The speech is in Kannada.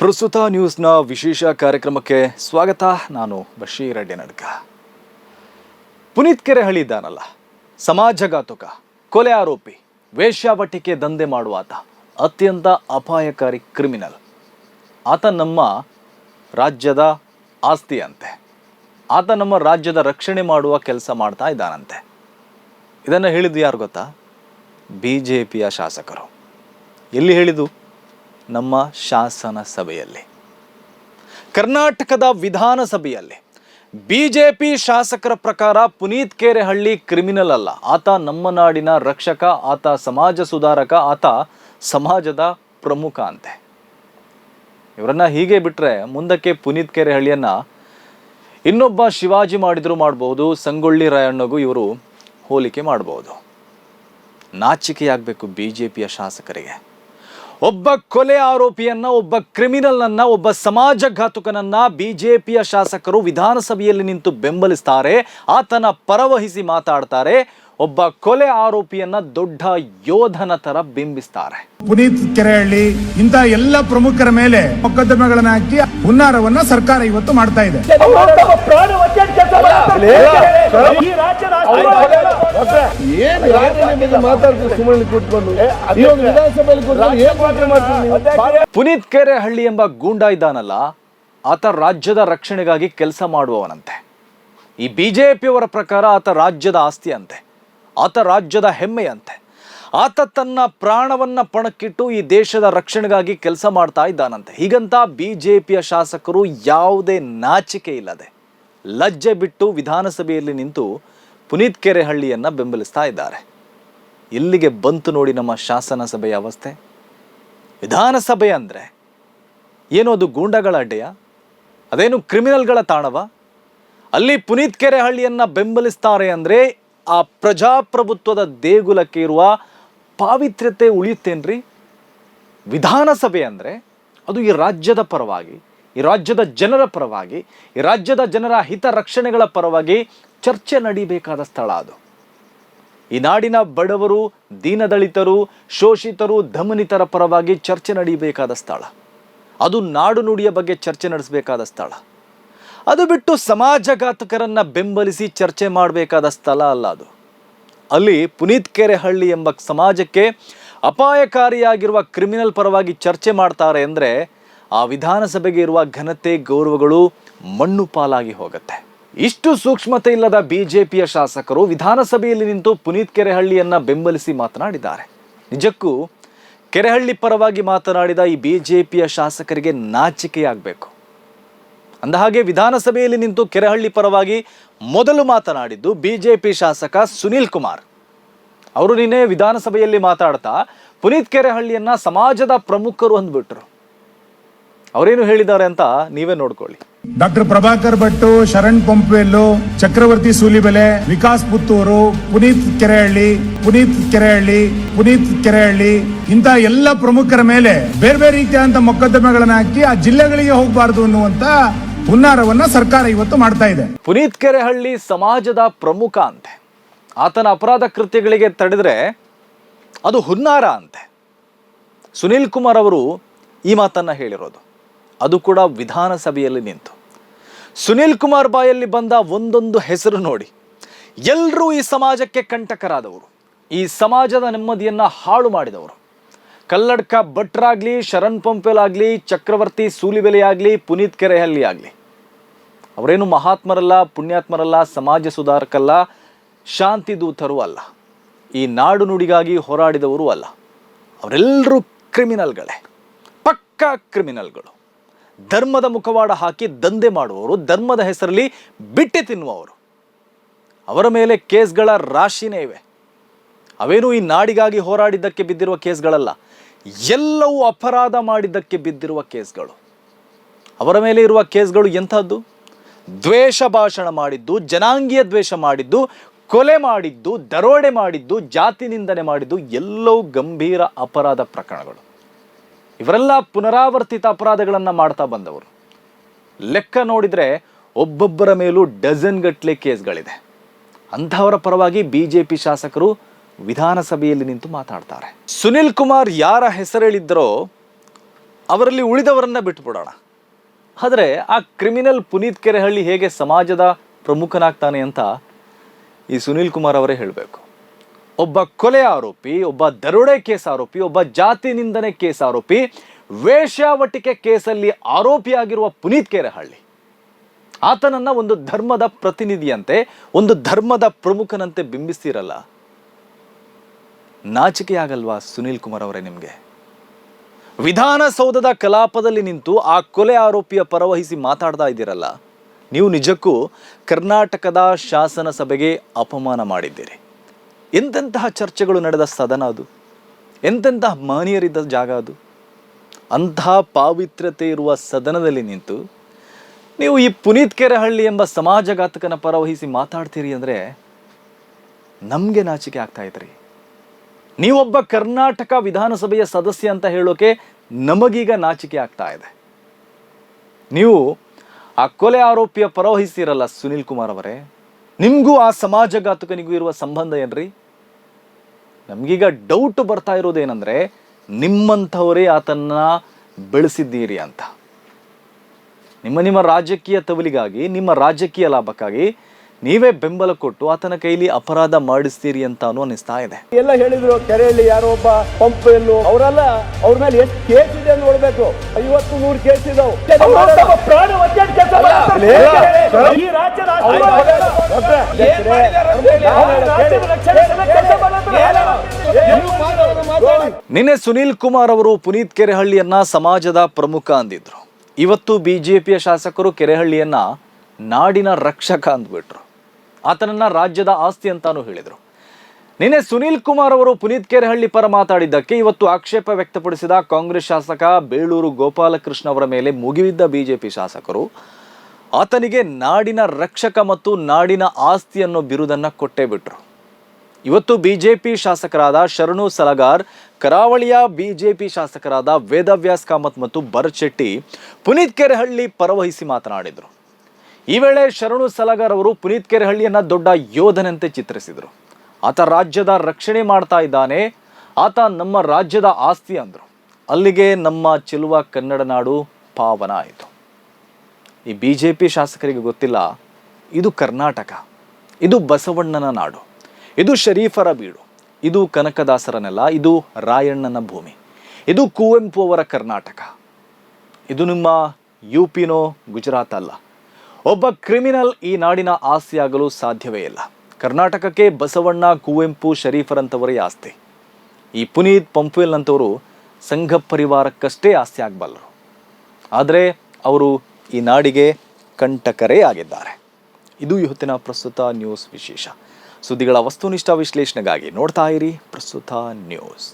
ಪ್ರಸ್ತುತ ನ್ಯೂಸ್ನ ವಿಶೇಷ ಕಾರ್ಯಕ್ರಮಕ್ಕೆ ಸ್ವಾಗತ. ನಾನು ಬಶೀರ್ ಅಡ್ಡೆ ನಡ್ಕ ಪುನೀತ್ ಕೆರೆಹಳ್ಳಿ ಇದ್ದಾನಲ್ಲ ಸಮಾಜಘಾತುಕ ಕೊಲೆ ಆರೋಪಿ, ವೇಶ್ಯಾವಟಿಕೆ ದಂಧೆ ಮಾಡುವ ಆತ, ಅತ್ಯಂತ ಅಪಾಯಕಾರಿ ಕ್ರಿಮಿನಲ್. ಆತ ನಮ್ಮ ರಾಜ್ಯದ ಆಸ್ತಿ ಅಂತೆ ಆತ ನಮ್ಮ ರಾಜ್ಯದ ರಕ್ಷಣೆ ಮಾಡುವ ಕೆಲಸ ಮಾಡ್ತಾ ಇದ್ದಾನಂತೆ. ಇದನ್ನು ಹೇಳಿದ್ದು ಯಾರು ಗೊತ್ತಾ? ಬಿ ಜೆ ಪಿಯ ಶಾಸಕರು. ಎಲ್ಲಿ ಹೇಳಿದು ನಮ್ಮ ಶಾಸನ ಸಭೆಯಲ್ಲಿ. ಕರ್ನಾಟಕದ ವಿಧಾನಸಭೆಯಲ್ಲಿ ಬಿಜೆಪಿ ಶಾಸಕರ ಪ್ರಕಾರ ಪುನೀತ್ ಕೆರೆಹಳ್ಳಿ ಕ್ರಿಮಿನಲ್ ಅಲ್ಲ. ಆತ ನಮ್ಮ ನಾಡಿನ ರಕ್ಷಕ, ಆತ ಸಮಾಜ ಸುಧಾರಕ, ಆತ ಸಮಾಜದ ಪ್ರಮುಖ ಅಂತೆ. ಇವರನ್ನ ಹೀಗೆ ಬಿಟ್ಟರೆ ಮುಂದಕ್ಕೆ ಪುನೀತ್ ಕೆರೆಹಳ್ಳಿಯನ್ನ ಇನ್ನೊಬ್ಬ ಶಿವಾಜಿ ಮಾಡಿದ್ರು ಮಾಡಬಹುದು, ಸಂಗೊಳ್ಳಿ ರಾಯಣ್ಣಗೂ ಇವರು ಹೋಲಿಕೆ ಮಾಡಬಹುದು. ನಾಚಿಕೆಯಾಗಬೇಕು ಬಿ ಜೆ ಶಾಸಕರಿಗೆ. ಒಬ್ಬ ಕೊಲೆ ಆರೋಪಿಯನ್ನ, ಒಬ್ಬ ಕ್ರಿಮಿನಲ್ನನ್ನ ಒಬ್ಬ ಸಮಾಜಘಾತುಕನನ್ನ ಬಿಜೆಪಿಯ ಶಾಸಕರು ವಿಧಾನಸಭೆಯಲ್ಲಿ ನಿಂತು ಬೆಂಬಲಿಸ್ತಾರೆ. ಆತನ ಪರವಹಿಸಿ ಮಾತಾಡ್ತಾರೆ. ಒಬ್ಬ ಕೊಲೆ ಆರೋಪಿಯನ್ನ ದೊಡ್ಡ ಯೋಧನ ತರ ಬಿಂಬಿಸ್ತಾರೆ. ಪುನೀತ್ ಕೆರೆಹಳ್ಳಿ ಇಂತ ಎಲ್ಲ ಪ್ರಮುಖರ ಮೇಲೆ ಮೊಕದ್ದಮೆಗಳನ್ನ ಹಾಕಿ ಹುನ್ನಾರವನ್ನ ಸರ್ಕಾರ ಇವತ್ತು ಮಾಡ್ತಾ ಇದೆ? ಪುನೀತ್ ಕೆರೆಹಳ್ಳಿ ಎಂಬ ಗೂಂಡ ಇದ್ದಾನಲ್ಲ ಆತ ರಾಜ್ಯದ ರಕ್ಷಣೆಗಾಗಿ ಕೆಲಸ ಮಾಡುವವನಂತೆ. ಈ ಬಿಜೆಪಿಯವರ ಪ್ರಕಾರ ಆತ ರಾಜ್ಯದ ಆಸ್ತಿ ಅಂತೆ ಆತ ರಾಜ್ಯದ ಹೆಮ್ಮೆಯಂತೆ. ಆತ ತನ್ನ ಪ್ರಾಣವನ್ನು ಪಣಕ್ಕಿಟ್ಟು ಈ ದೇಶದ ರಕ್ಷಣೆಗಾಗಿ ಕೆಲಸ ಮಾಡ್ತಾ ಇದ್ದಾನಂತೆ. ಹೀಗಂತ ಬಿ ಜೆ ಪಿಯ ಶಾಸಕರು ಯಾವುದೇ ನಾಚಿಕೆ ಇಲ್ಲದೆ ಲಜ್ಜೆ ಬಿಟ್ಟು ವಿಧಾನಸಭೆಯಲ್ಲಿ ನಿಂತು ಪುನೀತ್ ಕೆರೆಹಳ್ಳಿಯನ್ನ ಬೆಂಬಲಿಸ್ತಾ ಇದ್ದಾರೆ. ಇಲ್ಲಿಗೆ ಬಂತು ನೋಡಿ ನಮ್ಮ ಶಾಸನ ಸಭೆಯ ಅವಸ್ಥೆ. ವಿಧಾನಸಭೆ ಅಂದರೆ ಏನು ಅದು ಗೂಂಡಗಳ ಅಡ್ಡೆಯ? ಅದೇನು ಕ್ರಿಮಿನಲ್ಗಳ ತಾಣವ? ಅಲ್ಲಿ ಪುನೀತ್ ಕೆರೆಹಳ್ಳಿಯನ್ನ ಬೆಂಬಲಿಸ್ತಾರೆ ಅಂದರೆ ಆ ಪ್ರಜಾಪ್ರಭುತ್ವದ ದೇಗುಲಕ್ಕೆ ಇರುವ ಪಾವಿತ್ರ್ಯತೆ ಉಳಿಯುತ್ತೇನ್ರಿ? ವಿಧಾನಸಭೆ ಅಂದರೆ ಅದು ಈ ರಾಜ್ಯದ ಪರವಾಗಿ, ಈ ರಾಜ್ಯದ ಜನರ ಪರವಾಗಿ, ಈ ರಾಜ್ಯದ ಜನರ ಹಿತ ರಕ್ಷಣೆಗಳ ಪರವಾಗಿ ಚರ್ಚೆ ನಡೀಬೇಕಾದ ಸ್ಥಳ ಅದು. ಈ ನಾಡಿನ ಬಡವರು ದೀನದಳಿತರು ಶೋಷಿತರು, ಧಮನಿತರ ಪರವಾಗಿ ಚರ್ಚೆ ನಡೀಬೇಕಾದ ಸ್ಥಳ. ಅದು ನಾಡು ನುಡಿಯ ಬಗ್ಗೆ ಚರ್ಚೆ ನಡೆಸಬೇಕಾದ ಸ್ಥಳ. ಅದು ಬಿಟ್ಟು ಸಮಾಜಘಾತಕರನ್ನು ಬೆಂಬಲಿಸಿ ಚರ್ಚೆ ಮಾಡಬೇಕಾದ ಸ್ಥಳ ಅಲ್ಲ ಅದು. ಅಲ್ಲಿ ಪುನೀತ್ ಕೆರೆಹಳ್ಳಿ ಎಂಬ ಸಮಾಜಕ್ಕೆ ಅಪಾಯಕಾರಿಯಾಗಿರುವ ಕ್ರಿಮಿನಲ್ ಪರವಾಗಿ ಚರ್ಚೆ ಮಾಡ್ತಾರೆ ಅಂದರೆ ಆ ವಿಧಾನಸಭೆಗೆ ಇರುವ ಘನತೆ, ಗೌರವಗಳು ಮಣ್ಣು ಪಾಲಾಗಿ ಹೋಗುತ್ತೆ. ಇಷ್ಟು ಸೂಕ್ಷ್ಮತೆ ಇಲ್ಲದ ಬಿಜೆಪಿಯ ಶಾಸಕರು ವಿಧಾನಸಭೆಯಲ್ಲಿ ನಿಂತು ಪುನೀತ್ ಕೆರೆಹಳ್ಳಿಯನ್ನ ಬೆಂಬಲಿಸಿ ಮಾತನಾಡಿದ್ದಾರೆ. ನಿಜಕ್ಕೂ ಕೆರೆಹಳ್ಳಿ ಪರವಾಗಿ ಮಾತನಾಡಿದ ಈ ಬಿಜೆಪಿಯ ಶಾಸಕರಿಗೆ ನಾಚಿಕೆಯಾಗಬೇಕು. ಅಂದಹಾಗೆ ವಿಧಾನಸಭೆಯಲ್ಲಿ ನಿಂತು ಕೆರೆಹಳ್ಳಿ ಪರವಾಗಿ ಮೊದಲು ಮಾತನಾಡಿದ್ದು ಬಿಜೆಪಿ ಶಾಸಕ ಸುನೀಲ್ ಕುಮಾರ್. ಅವರು ನಿನ್ನೆ ವಿಧಾನಸಭೆಯಲ್ಲಿ ಮಾತಾಡ್ತಾ ಪುನೀತ್ ಕೆರೆಹಳ್ಳಿಯನ್ನ ಸಮಾಜದ ಪ್ರಮುಖರು ಅಂದ್ಬಿಟ್ರು. ಅವರೇನು ಹೇಳಿದ್ದಾರೆ ಅಂತ ನೀವೇ ನೋಡ್ಕೊಳ್ಳಿ. ಡಾಕ್ಟರ್ ಪ್ರಭಾಕರ್ ಭಟ್ಟು, ಶರಣ್ ಪಂಪೆಲ್ಲು ಚಕ್ರವರ್ತಿ ಸೂಲಿಬೆಲೆ, ವಿಕಾಸ್ ಪುತ್ತೂರು, ಪುನೀತ್ ಕೆರೆಹಳ್ಳಿ ಪುನೀತ್ ಕೆರೆಹಳ್ಳಿ ಪುನೀತ್ ಕೆರೆಹಳ್ಳಿ ಇಂತ ಎಲ್ಲ ಪ್ರಮುಖರ ಮೇಲೆ ಬೇರೆ ಬೇರೆ ರೀತಿಯಾದಂತ ಮೊಕದ್ದಮೆಗಳನ್ನ ಹಾಕಿ ಆ ಜಿಲ್ಲೆಗಳಿಗೆ ಹೋಗಬಾರದು ಅನ್ನುವಂತ ಹುನ್ನಾರವನ್ನ ಸರ್ಕಾರ ಇವತ್ತು ಮಾಡ್ತಾ ಇದೆ. ಪುನೀತ್ ಕೆರೆಹಳ್ಳಿ ಸಮಾಜದ ಪ್ರಮುಖ ಅಂತೆ. ಆತನ ಅಪರಾಧ ಕೃತ್ಯಗಳಿಗೆ ತಡೆದ್ರೆ ಅದು ಹುನ್ನಾರ ಅಂತೆ. ಸುನೀಲ್ ಕುಮಾರ್ ಅವರು ಈ ಮಾತನ್ನ ಹೇಳಿರೋದು. ಅದು ಕೂಡ ವಿಧಾನಸಭೆಯಲ್ಲಿ ನಿಂತು. ಸುನೀಲ್ ಕುಮಾರ್ ಬಾಯಲ್ಲಿ ಬಂದ ಒಂದೊಂದು ಹೆಸರು ನೋಡಿ. ಎಲ್ಲರೂ ಈ ಸಮಾಜಕ್ಕೆ ಕಂಟಕರಾದವರು. ಈ ಸಮಾಜದ ನೆಮ್ಮದಿಯನ್ನ ಹಾಳು ಮಾಡಿದವರು. ಕಲ್ಲಡ್ಕ ಭಟ್ರಾಗ್ಲಿ, ಶರಣ್ ಪಂಪೆಲ್ ಆಗಲಿ ಚಕ್ರವರ್ತಿ ಸೂಲಿಬೆಲೆ ಪುನೀತ್ ಕೆರೆಹಳ್ಳಿ ಆಗಲಿ. ಅವರೇನು ಮಹಾತ್ಮರಲ್ಲ, ಪುಣ್ಯಾತ್ಮರಲ್ಲ, ಸಮಾಜ ಸುಧಾರಕಲ್ಲ, ಶಾಂತಿ ದೂತರು ಅಲ್ಲ. ಈ ನಾಡು ನುಡಿಗಾಗಿ ಹೋರಾಡಿದವರು ಅಲ್ಲ. ಅವರೆಲ್ಲರೂ ಕ್ರಿಮಿನಲ್ಗಳೇ. ಪಕ್ಕಾ ಕ್ರಿಮಿನಲ್ಗಳು. ಧರ್ಮದ ಮುಖವಾಡ ಹಾಕಿ ದಂಧೆ ಮಾಡುವವರು, ಧರ್ಮದ ಹೆಸರಲ್ಲಿ ಬಿಟ್ಟೆ ತಿನ್ನುವವರು. ಅವರ ಮೇಲೆ ಕೇಸ್ಗಳ ರಾಶಿನೇ ಇವೆ. ಅವೇನು ಈ ನಾಡಿಗಾಗಿ ಹೋರಾಡಿದ್ದಕ್ಕೆ ಬಿದ್ದಿರುವ ಕೇಸ್ಗಳಲ್ಲ. ಎಲ್ಲವೂ ಅಪರಾಧ ಮಾಡಿದ್ದಕ್ಕೆ ಬಿದ್ದಿರುವ ಕೇಸ್ಗಳು. ಅವರ ಮೇಲೆ ಇರುವ ಕೇಸ್ಗಳು ಎಂಥದ್ದು? ದ್ವೇಷ ಭಾಷಣ ಮಾಡಿದ್ದು, ಜನಾಂಗೀಯ ದ್ವೇಷ ಮಾಡಿದ್ದು, ಕೊಲೆ ಮಾಡಿದ್ದು, ದರೋಡೆ ಮಾಡಿದ್ದು, ಜಾತಿ ನಿಂದನೆ ಮಾಡಿದ್ದು ಎಲ್ಲವೂ ಗಂಭೀರ ಅಪರಾಧ ಪ್ರಕರಣಗಳು. ಇವರೆಲ್ಲ ಪುನರಾವರ್ತಿತ ಅಪರಾಧಗಳನ್ನು ಮಾಡ್ತಾ ಬಂದವರು. ಲೆಕ್ಕ ನೋಡಿದರೆ ಒಬ್ಬೊಬ್ಬರ ಮೇಲೂ ಡಜನ್ ಗಟ್ಟಲೆ ಕೇಸ್ಗಳಿದೆ. ಅಂಥವರ ಪರವಾಗಿ ಬಿ ಜೆ ಪಿ ಶಾಸಕರು ವಿಧಾನಸಭೆಯಲ್ಲಿ ನಿಂತು ಮಾತಾಡ್ತಾರೆ. ಸುನಿಲ್ ಕುಮಾರ್ ಯಾರ ಹೆಸರು ಹೇಳಿದ್ದರೋ ಅವರಲ್ಲಿ ಉಳಿದವರನ್ನ ಬಿಟ್ಬಿಡೋಣ. ಆದರೆ ಆ ಕ್ರಿಮಿನಲ್ ಪುನೀತ್ ಕೆರೆಹಳ್ಳಿ ಹೇಗೆ ಸಮಾಜದ ಪ್ರಮುಖನಾಗ್ತಾನೆ ಅಂತ ಈ ಸುನೀಲ್ ಕುಮಾರ್ ಅವರೇ ಹೇಳಬೇಕು. ಒಬ್ಬ ಕೊಲೆ ಆರೋಪಿ, ಒಬ್ಬ ದರೋಡೆ ಕೇಸ್ ಆರೋಪಿ, ಒಬ್ಬ ಜಾತಿ ನಿಂದನೆ ಕೇಸ್ ಆರೋಪಿ, ವೇಶ್ಯಾವಟಿಕೆ ಕೇಸಲ್ಲಿ ಆರೋಪಿಯಾಗಿರುವ ಪುನೀತ್ ಕೆರೆಹಳ್ಳಿ. ಆತನನ್ನ ಒಂದು ಧರ್ಮದ ಪ್ರತಿನಿಧಿಯಂತೆ, ಒಂದು ಧರ್ಮದ ಪ್ರಮುಖನಂತೆ ಬಿಂಬಿಸ್ತಿರಲ್ಲ? ನಾಚಿಕೆಯಾಗಲ್ವಾ ಸುನೀಲ್ ಕುಮಾರ್ ಅವರೇ ನಿಮಗೆ? ವಿಧಾನಸೌಧದ ಕಲಾಪದಲ್ಲಿ ನಿಂತು ಆ ಕೊಲೆ ಆರೋಪಿಯ ಪರವಹಿಸಿ ಮಾತಾಡ್ತಾ ಇದ್ದೀರಲ್ಲ, ನೀವು ನಿಜಕ್ಕೂ ಕರ್ನಾಟಕದ ಶಾಸನ ಸಭೆಗೆ ಅಪಮಾನ ಮಾಡಿದ್ದೀರಿ. ಎಂತೆಂತಹ ಚರ್ಚೆಗಳು ನಡೆದ ಸದನ ಅದು? ಎಂತೆಂತಹ ಮಹನೀಯರಿದ್ದ ಜಾಗ ಅದು? ಅಂತಹ ಪಾವಿತ್ರ್ಯತೆ ಇರುವ ಸದನದಲ್ಲಿ ನಿಂತು ನೀವು ಈ ಪುನೀತ್ ಕೆರೆಹಳ್ಳಿ ಎಂಬ ಸಮಾಜಘಾತಕನ ಪರವಹಿಸಿ ಮಾತಾಡ್ತೀರಿ ಅಂದರೆ ನಮಗೆ ನಾಚಿಕೆ ಆಗ್ತಾ ಇದ್ರಿ. ನೀವೊಬ್ಬ ಕರ್ನಾಟಕ ವಿಧಾನಸಭೆಯ ಸದಸ್ಯ ಅಂತ ಹೇಳೋಕೆ ನಮಗೀಗ ನಾಚಿಕೆ ಆಗ್ತಾ ಇದೆ. ನೀವು ಆ ಕೊಲೆ ಆರೋಪಿಯ ಪರವಹಿಸಿರಲ್ಲ ಸುನಿಲ್ ಕುಮಾರ್ ಅವರೇ? ನಿಮಗೂ ಆ ಸಮಾಜಘಾತಕನಿಗೂ ಇರುವ ಸಂಬಂಧ ಏನ್ರಿ? ನಮಗೀಗ ಡೌಟ್ ಬರ್ತಾ ಇರೋದೇನಂದ್ರೆ ನಿಮ್ಮಂಥವರೇ ಆತನ್ನ ಬೆಳೆಸಿದ್ದೀರಿ ಅಂತ. ನಿಮ್ಮ ನಿಮ್ಮ ರಾಜಕೀಯ ತವಲಿಗಾಗಿ, ನಿಮ್ಮ ರಾಜಕೀಯ ಲಾಭಕ್ಕಾಗಿ ನೀವೇ ಬೆಂಬಲ ಕೊಟ್ಟು ಆತನ ಕೈಲಿ ಅಪರಾಧ ಮಾಡಿಸ್ತೀರಿ ಅಂತಾನು ಅನಿಸ್ತಾ ಇದೆ. ಎಲ್ಲ ಹೇಳಿದ್ರು ಕೆರೆಯಲ್ಲಿ ಯಾರೋ ಒಬ್ಬ ಪಂಪ್ ಎಲ್ಲೋ ಅವರೆಲ್ಲ ಅವ್ರ ಮೇಲೆ ಎಷ್ಟು ಕೇಸ್ ಇದೆ ಅಂತ ನೋಡ್ಬೇಕು. ಐವತ್ತು ನೂರು ಕೇಸ್ ಇದಾವೆ. ಪ್ರಾಣ ಈ ರಾಜ್ಯದ ನಿನ್ನೆ ಸುನೀಲ್ ಕುಮಾರ್ ಅವರು ಪುನೀತ್ ಕೆರೆಹಳ್ಳಿಯನ್ನ ಸಮಾಜದ ಪ್ರಮುಖ ಅಂದಿದ್ರು. ಇವತ್ತು ಬಿಜೆಪಿಯ ಶಾಸಕರು ಕೆರೆಹಳ್ಳಿಯನ್ನ ನಾಡಿನ ರಕ್ಷಕ ಅಂದ್ಬಿಟ್ರು. ಆತನನ್ನ ರಾಜ್ಯದ ಆಸ್ತಿ ಅಂತಾನು ಹೇಳಿದರು. ನಿನ್ನೆ ಸುನೀಲ್ ಕುಮಾರ್ ಅವರು ಪುನೀತ್ ಕೆರೆಹಳ್ಳಿ ಪರ ಮಾತಾಡಿದ್ದಕ್ಕೆ ಇವತ್ತು ಆಕ್ಷೇಪ ವ್ಯಕ್ತಪಡಿಸಿದ ಕಾಂಗ್ರೆಸ್ ಶಾಸಕ ಬೇಳೂರು ಗೋಪಾಲಕೃಷ್ಣ ಅವರ ಮೇಲೆ ಮುಗಿಬಿದ್ದ ಬಿಜೆಪಿ ಶಾಸಕರು, ಆತನಿಗೆ ನಾಡಿನ ರಕ್ಷಕ ಮತ್ತು ನಾಡಿನ ಆಸ್ತಿ ಅನ್ನೋ ಬಿರುದನ್ನ ಕೊಟ್ಟೇ ಬಿಟ್ರು. ಇವತ್ತು ಬಿಜೆಪಿ ಶಾಸಕರಾದ ಶರಣು ಸಲಗಾರ್, ಕರಾವಳಿಯ ಬಿಜೆಪಿ ಶಾಸಕರಾದ ವೇದವ್ಯಾಸ್ ಕಾಮತ್ ಮತ್ತು ಭರತ್ ಶೆಟ್ಟಿ ಪುನೀತ್ ಕೆರೆಹಳ್ಳಿ ಪರವಹಿಸಿ ಮಾತನಾಡಿದರು. ಈ ವೇಳೆ ಶರಣು ಸಲಗಾರ್ ಅವರು ಪುನೀತ್ ಕೆರೆಹಳ್ಳಿಯನ್ನ ದೊಡ್ಡ ಯೋಧನಂತೆ ಚಿತ್ರಿಸಿದರು. ಆತ ರಾಜ್ಯದ ರಕ್ಷಣೆ ಮಾಡ್ತಾ ಇದ್ದಾನೆ, ಆತ ನಮ್ಮ ರಾಜ್ಯದ ಆಸ್ತಿ ಅಂದರು. ಅಲ್ಲಿಗೆ ನಮ್ಮ ಚೆಲುವ ಕನ್ನಡ ನಾಡು ಪಾವನ ಆಯಿತು. ಈ ಬಿ ಜೆ ಪಿ ಶಾಸಕರಿಗೆ ಗೊತ್ತಿಲ್ಲ, ಇದು ಕರ್ನಾಟಕ, ಇದು ಬಸವಣ್ಣನ ನಾಡು, ಇದು ಶರೀಫರ ಬೀಡು, ಇದು ಕನಕದಾಸರ ನೆಲ ಇದು ರಾಯಣ್ಣನ ಭೂಮಿ, ಇದು ಕುವೆಂಪು ಅವರ ಕರ್ನಾಟಕ. ಇದು ನಿಮ್ಮ ಯು ಪಿನೋ ಗುಜರಾತ್ ಅಲ್ಲ. ಒಬ್ಬ ಕ್ರಿಮಿನಲ್ ಈ ನಾಡಿನ ಆಸ್ತಿಯಾಗಲು ಸಾಧ್ಯವೇ ಇಲ್ಲ. ಕರ್ನಾಟಕಕ್ಕೆ ಬಸವಣ್ಣ ಕುವೆಂಪು ಶರೀಫರಂಥವರೇ ಆಸ್ತಿ. ಈ ಪುನೀತ್ ಪಂಪುಯಲ್ನಂಥವರು ಸಂಘ ಪರಿವಾರಕ್ಕಷ್ಟೇ ಆಸ್ತಿ ಆಗಬಲ್ಲರು. ಆದರೆ ಅವರು ಈ ನಾಡಿಗೆ ಕಂಟಕರೇ ಆಗಿದ್ದಾರೆ. ಇದು ಇವತ್ತಿನ ಪ್ರಸ್ತುತ ನ್ಯೂಸ್ ವಿಶೇಷ. ಸುದ್ದಿಗಳ ವಸ್ತುನಿಷ್ಠ ವಿಶ್ಲೇಷಣೆಗಾಗಿ ನೋಡ್ತಾ ಇರಿ ಪ್ರಸ್ತುತ ನ್ಯೂಸ್.